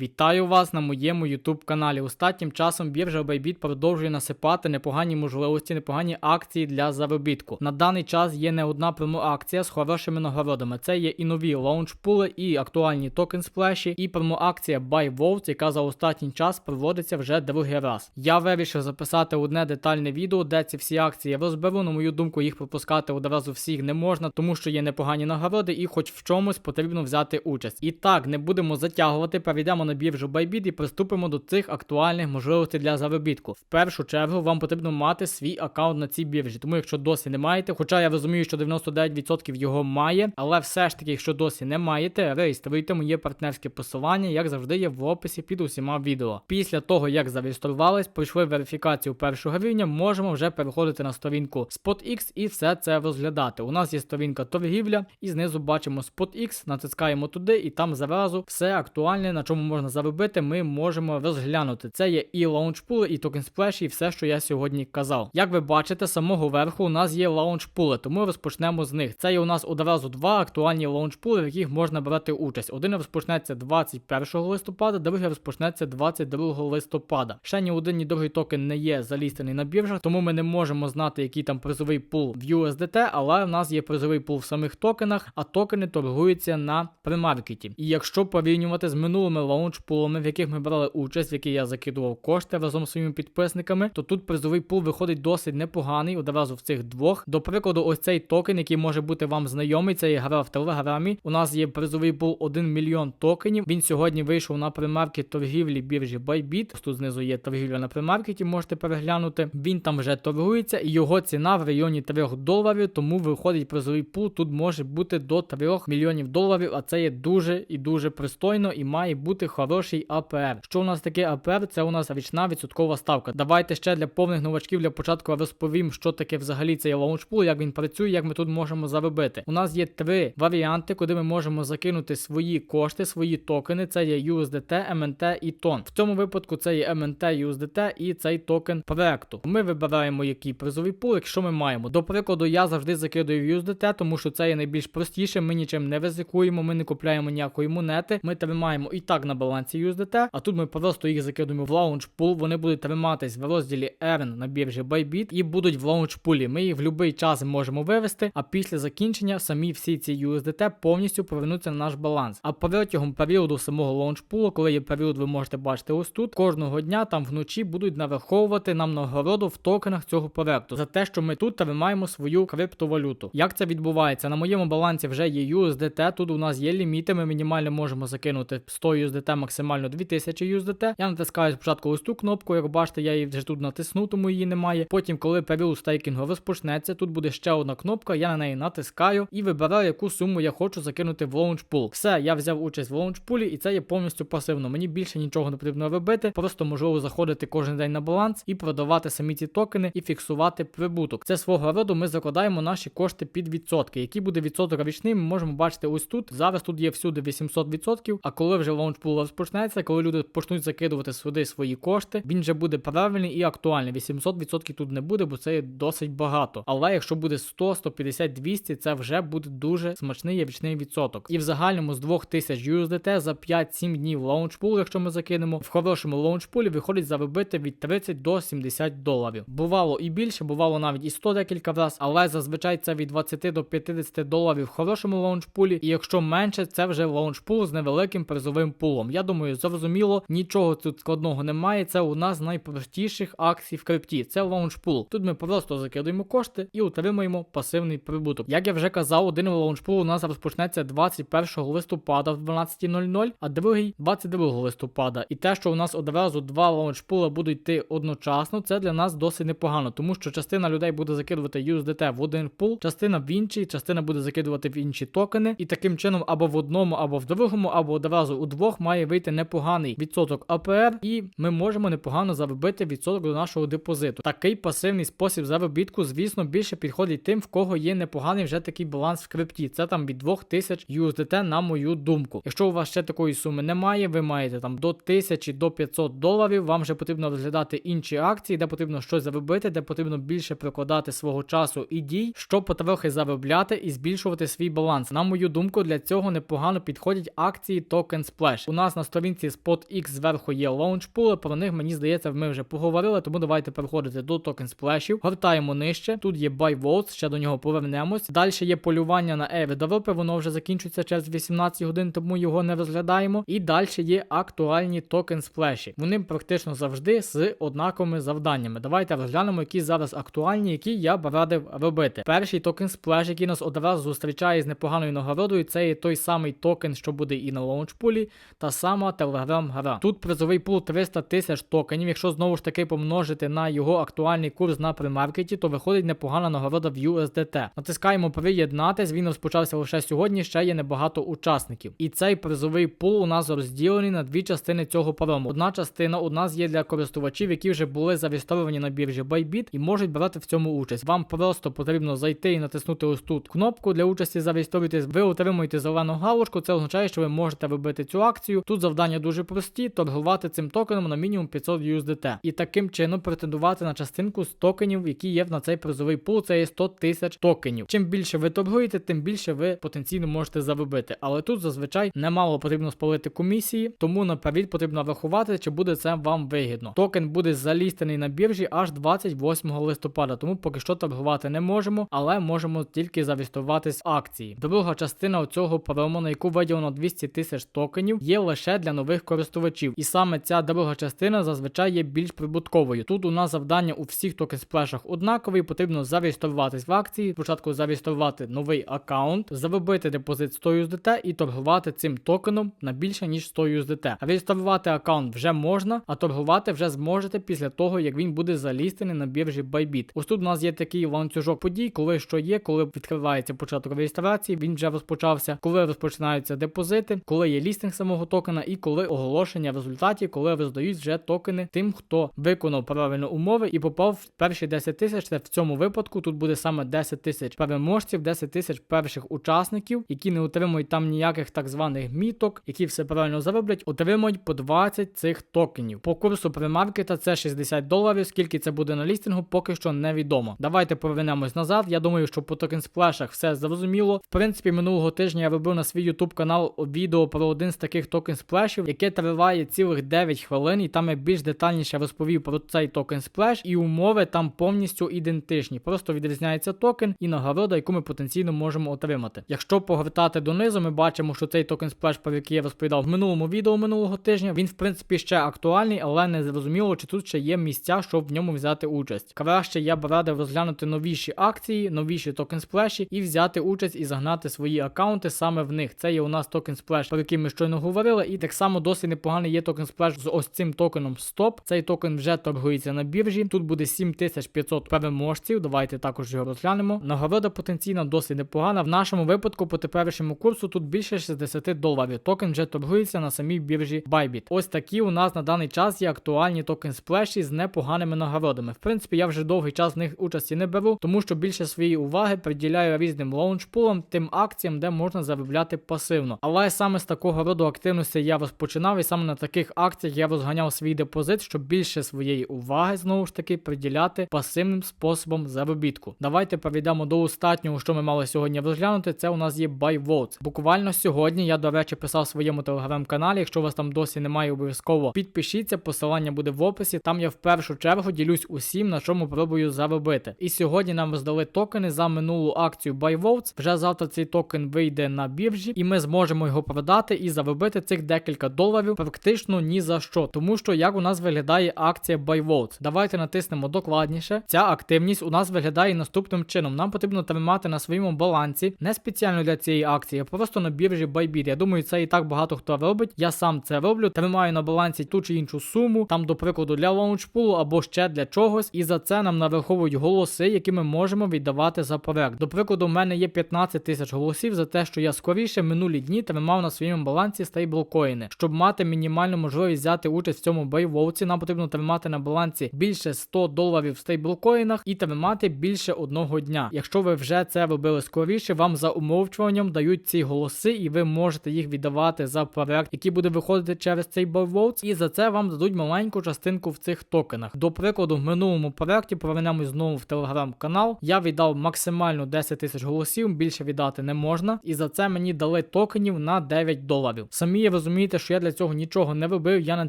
Вітаю вас на моєму YouTube каналі. Останнім часом біржа Bybit продовжує насипати непогані можливості, непогані акції для заробітку. На даний час є не одна промо-акція з хорошими нагородами. Це є і нові лаунчпули, і актуальні токен сплеші, і промо-акція Buy Vault, яка за останній час проводиться вже другий раз. Я вирішив записати одне детальне відео, де ці всі акції розберу. На мою думку, їх пропускати одразу всіх не можна, тому що є непогані нагороди, і хоч в чомусь потрібно взяти участь. І так, не будемо затягувати, перейдемо на біржу Bybit і приступимо до цих актуальних можливостей для заробітку. В першу чергу вам потрібно мати свій аккаунт на цій біржі. Тому якщо досі не маєте, хоча я розумію, що 99% його має, але все ж таки, якщо досі не маєте, реєструйте моє партнерське посилання, як завжди є в описі під усіма відео. Після того, як зареєструвались, пройшли верифікацію першого рівня, можемо вже переходити на сторінку SpotX і все це розглядати. У нас є сторінка торгівля, і знизу бачимо SpotX, натискаємо туди, і там зразу все актуальне, на чому можна заробити, ми можемо розглянути. Це є і лаунчпули, і токен сплеш, і все, що я сьогодні казав. Як ви бачите, з самого верху у нас є лаунчпули, тому розпочнемо з них. Це є у нас одразу два актуальні лаунчпули, в яких можна брати участь. Один розпочнеться 21 листопада, другий розпочнеться 22 листопада. Ще ні один, ні другий токен не є залістаний на біржах, тому ми не можемо знати, який там призовий пул в USDT, але в нас є призовий пул в самих токенах, а токени торгуються на премаркеті. І якщо порівнювати з минулими лаунчпулами, в яких ми брали участь, в які я закидував кошти разом з своїми підписниками, то тут призовий пул виходить досить непоганий одразу в цих двох. До прикладу, ось цей токен, який може бути вам знайомий, це є гра в телеграмі. У нас є призовий пул 1 мільйон токенів. Він сьогодні вийшов на премаркет торгівлі біржі Bybit. Тут знизу є торгівля на премаркеті, можете переглянути. Він там вже торгується, і його ціна в районі 3 доларів, тому виходить призовий пул. Тут може бути до 3 мільйонів доларів, а це є дуже і дуже пристойно і має бути хороший АПР. Що у нас таке АПР? Це у нас річна відсоткова ставка. Давайте ще для повних новачків для початку розповім, що таке взагалі цей лаунчпул, як він працює, як ми тут можемо заробити. У нас є три варіанти, куди ми можемо закинути свої кошти, свої токени. Це є USDT, MNT і TON. В цьому випадку це є MNT, USDT і цей токен проекту. Ми вибираємо який призовий пул, якщо ми маємо. До прикладу, я завжди закидую USDT, тому що це є найбільш простіше. Ми нічим не ризикуємо, ми не купляємо ніякої монети. Ми тримаємо і так на балансі USDT, а тут ми просто їх закидуємо в лаунч пул. Вони будуть триматись в розділі Earn на біржі Bybit і будуть в лаунч пулі. Ми їх в будь-який час можемо вивести, а після закінчення самі всі ці USDT повністю повернуться на наш баланс. А протягом періоду самого лаунчпулу, коли є період, ви можете бачити ось тут. Кожного дня там вночі будуть нараховувати нам нагороду в токенах цього проекту за те, що ми тут тримаємо свою криптовалюту. Як це відбувається? На моєму балансі вже є USDT. Тут у нас є ліміти. Ми мінімально можемо закинути 100 USDT, максимально 2000 USDT. Я натискаю спочатку ось цю кнопку. Як бачите, я її вже тут натисну, тому її немає. Потім, коли період стейкінгу розпочнеться, тут буде ще одна кнопка. Я на неї натискаю і вибираю, яку суму я хочу закинути в лаунчпул. Все, я взяв участь в лаунчпулі, і це є повністю пасивно. Мені більше нічого не потрібно робити. Просто можливо заходити кожен день на баланс і продавати самі ці токени і фіксувати прибуток. Це свого роду ми закладаємо наші кошти під відсотки. Який буде відсоток річний, ми можемо бачити ось тут. Зараз тут є всюди 800%, А коли вже лаунчпул розпочнеться, коли люди почнуть закидувати сюди свої кошти, він вже буде правильний і актуальний. 800% тут не буде, бо це є досить багато. Але якщо буде 100, 150, 200, це вже буде дуже смачний річний відсоток. І в загальному з 2000 USDT за 5-7 днів лаунчпул, якщо ми закинемо, в хорошому лаунчпулі виходить заробити від 30 до 70 доларів. Бувало і більше, бувало навіть і 100 декілька раз, але зазвичай це від 20 до 50 доларів в хорошому лаунчпулі. І якщо менше, це вже лаунчпул з невеликим призовим пулом. Я думаю, зрозуміло, нічого тут складного немає. Це нас з найпростіших акцій в крипті. Це лаунчпул. Тут ми просто закидуємо кошти і отримуємо пасивний прибуток. Як я вже казав, один лаунчпул у нас розпочнеться 21 листопада в 12.00, а другий 22 листопада. І те, що у нас одразу два лаунчпула будуть йти одночасно, це для нас досить непогано, тому що частина людей буде закидувати USDT в один пул, частина в інший, частина буде закидувати в інші токени, і таким чином або в одному, або в другому, або одразу у двох має вийти непоганий відсоток АПР, і ми можемо непогано заробити відсоток до нашого депозиту. Такий пасивний спосіб заробітку, звісно, більше підходить тим, в кого є непоганий вже такий баланс в крипті. Це там від 2000 USDT, на мою думку. Якщо у вас ще такої суми немає, ви маєте там до 1000 до 500 доларів. Вам вже потрібно розглядати інші акції, де потрібно щось заробити, де потрібно більше прикладати свого часу і дій, щоб потрохи заробляти і збільшувати свій баланс. На мою думку, для цього непогано підходять акції Token Splash. Нас на сторінці SpotX зверху є лаунчпули, про них мені здається, ми вже поговорили, тому давайте переходити до токен сплешів. Гортаємо нижче. Тут є buy votes, ще до нього повернемось. Далі є полювання на airdropи, воно вже закінчується через 18 годин, тому його не розглядаємо. І далі є актуальні токен сплеші. Вони практично завжди з однаковими завданнями. Давайте розглянемо, які зараз актуальні, які я б радив робити. Перший токен сплеш, який нас одразу зустрічає з непоганою нагородою, це є той самий токен, що буде і на лаунчпулі, та сама телеграм-гра. Тут призовий пул 300 тисяч токенів. Якщо знову ж таки помножити на його актуальний курс на примаркеті, то виходить непогана нагорода в USDT. Натискаємо приєднатись. Він розпочався лише сьогодні. Ще є небагато учасників. І цей призовий пул у нас розділений на дві частини цього парому. Одна частина у нас є для користувачів, які вже були зареєстровані на біржі Bybit і можуть брати в цьому участь. Вам просто потрібно зайти і натиснути ось тут кнопку для участі. Зареєструйтесь. Ви отримуєте зелену галочку. Це означає, що ви можете вибити цю акцію. Тут завдання дуже прості: торгувати цим токеном на мінімум 500 USDT. І таким чином претендувати на частинку з токенів, які є на цей призовий пул. Це є 100 тисяч токенів. Чим більше ви торгуєте, тим більше ви потенційно можете заробити. Але тут зазвичай немало потрібно спалити комісії, тому наперед потрібно врахувати, чи буде це вам вигідно. Токен буде залістений на біржі аж 28 листопада, тому поки що торгувати не можемо, але можемо тільки зареєструватись в акції. Друга частина цього промо, на яку виділено 200 тисяч токенів, є лише для нових користувачів. І саме ця друга частина зазвичай є більш прибутковою. Тут у нас завдання у всіх токен сплешах однакові, потрібно зареєструватись в акції. Спочатку зареєструвати новий аккаунт, заробити депозит 100 USDT і торгувати цим токеном на більше ніж 100 USDT. Реєструвати аккаунт вже можна, а торгувати вже зможете після того, як він буде залістений на біржі Bybit. Ось тут у нас є такий ланцюжок подій, коли що є, коли відкривається початок реєстрації, він вже розпочався, коли розпочинаються депозити, коли є лістинг самого токена, і коли оголошення в результаті, коли роздають вже токени тим, хто виконав правильно умови і попав в перші 10 тисяч. Це в цьому випадку тут буде саме 10 тисяч переможців, 10 тисяч перших учасників, які не отримують там ніяких так званих міток, які все правильно зароблять, отримують по 20 цих токенів. По курсу премаркета це 60 доларів. Скільки це буде на лістингу, поки що невідомо. Давайте повернемось назад. Я думаю, що по токен сплешах все зрозуміло. В принципі, минулого тижня я робив на свій YouTube канал відео про один з таких токен сплешів, яке триває цілих 9 хвилин, і там я більш детальніше розповів про цей токен сплеш, і умови там повністю ідентичні. Просто відрізняється токен і нагорода, яку ми потенційно можемо отримати. Якщо погортати донизу, ми бачимо, що цей токен сплеш, про який я розповідав в минулому відео минулого тижня, він в принципі ще актуальний, але не зрозуміло, чи тут ще є місця, щоб в ньому взяти участь. Краще я б радив розглянути новіші акції, новіші токен сплеші і взяти участь і загнати свої аккаунти саме в них. Це є у нас токен сплеш, про який ми щойно говорили, і так само досить непоганий є токен сплеш з ось цим токеном Стоп. Цей токен вже торгується на біржі. Тут буде 7500 переможців. Давайте також його розглянемо. Нагорода потенційно досить непогана. В нашому випадку по теперішньому курсу тут більше 60 доларів. Токен вже торгується на самій біржі Bybit. Ось такі у нас на даний час є актуальні токен сплеші з непоганими нагородами. В принципі, я вже довгий час в них участі не беру, тому що більше своєї уваги приділяю різним лаунчпулам, тим акціям, де можна заробляти пасивно. Але саме з такого роду активності я розпочинав, і саме на таких акціях я розганяв свій депозит, щоб більше своєї уваги знову ж таки приділяти пасивним способом заробітку. Давайте перейдемо до останнього, що ми мали сьогодні розглянути. Це у нас є buy votes. Буквально сьогодні я, до речі, писав в своєму телеграм-каналі. Якщо у вас там досі немає, обов'язково підпишіться. Посилання буде в описі. Там я в першу чергу ділюсь усім, на чому пробую заробити. І сьогодні нам роздали токени за минулу акцію buy votes. Вже завтра цей токен вийде на біржі, і ми зможемо його продати і заробити цих декілька доларів практично ні за що. Тому що як у нас виглядає акція buy votes. Давайте натиснемо докладніше. Ця активність у нас виглядає наступним чином. Нам потрібно тримати на своєму балансі не спеціально для цієї акції, а просто на біржі Bybit. Я думаю, це і так багато хто робить. Я сам це роблю. Тримаю на балансі ту чи іншу суму, там, до прикладу, для лаунчпулу або ще для чогось. І за це нам нараховують голоси, які ми можемо віддавати за проект. До прикладу, в мене є 15 тисяч голосів за те, що я скоріше минулі дні тримав на своєму балансі стейблкоїни. Щоб мати мінімальну можливість взяти участь в цьому бойвовці, нам потрібно тримати на балансі більше 100 доларів в стейблкоїнах і тримати більше одного дня. Якщо ви вже це робили скоріше, вам за умовчуванням дають ці голоси, і ви можете їх віддавати за проект, який буде виходити через цей бойвовц, і за це вам дадуть маленьку частинку в цих токенах. До прикладу, в минулому проекті повернемось знову в телеграм-канал. Я віддав максимально 10 тисяч голосів, більше віддати не можна, і за це мені дали токенів на 9 доларів. Самі розумієте, що я для цього нічого не робив, я не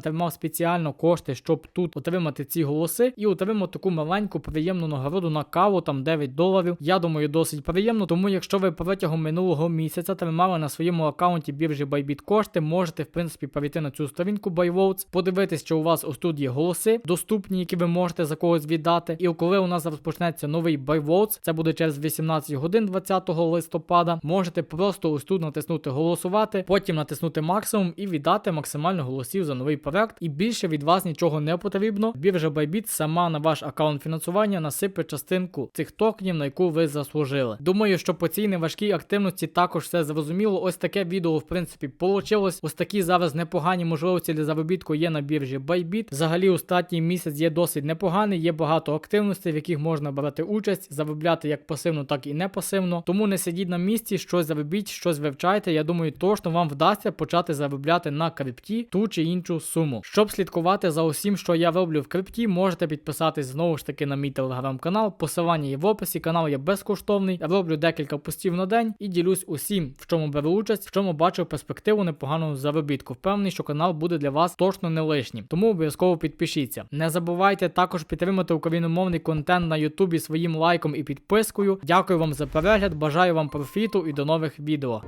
тримав спеціально кошти, щоб тут отримати ці голоси і отримав таку маленьку приємну нагороду на каву, там 9 доларів. Я думаю, досить приємно. Тому, якщо ви протягом минулого місяця тримали на своєму аккаунті біржі Bybit кошти, можете в принципі перейти на цю сторінку BuyVotes, подивитись, що у вас ось тут є голоси доступні, які ви можете за когось віддати. І коли у нас розпочнеться новий BuyVotes, це буде через 18 годин 20 листопада. Можете просто ось тут натиснути голосувати, потім натиснути максимум і віддати максимально голосів за новий проект. І більше від вас нічого не потрібно. Біржа Bybit сама на ваш аккаунт фінансування насипе частинку цих токенів, на яку ви заслужили. Думаю, що по цій неважкій активності також все зрозуміло. Ось таке відео, в принципі, получилось. Ось такі зараз непогані можливості для заробітку є на біржі Bybit. Взагалі, останній місяць є досить непоганий, є багато активностей, в яких можна брати участь, заробляти як пасивно, так і не пасивно. Тому не сидіть на місці, щось заробіть, щось вивчайте. Я думаю, точно вам вдасться почати заробляти на крипті ту чи іншу суму. Щоб слідкувати за усім, що я роблю в крипті, можете підписатись знову ж таки на мій телеграм-канал. Посилання є в описі. Канал є безкоштовний. Я роблю декілька постів на день і ділюсь усім, в чому беру участь, в чому бачу перспективу непоганого заробітку. Впевнений, що канал буде для вас точно не лишнім. Тому обов'язково підпишіться. Не забувайте також підтримати україномовний контент на Ютубі своїм лайком і підпискою. Дякую вам за перегляд, бажаю вам профіту і до нових відео.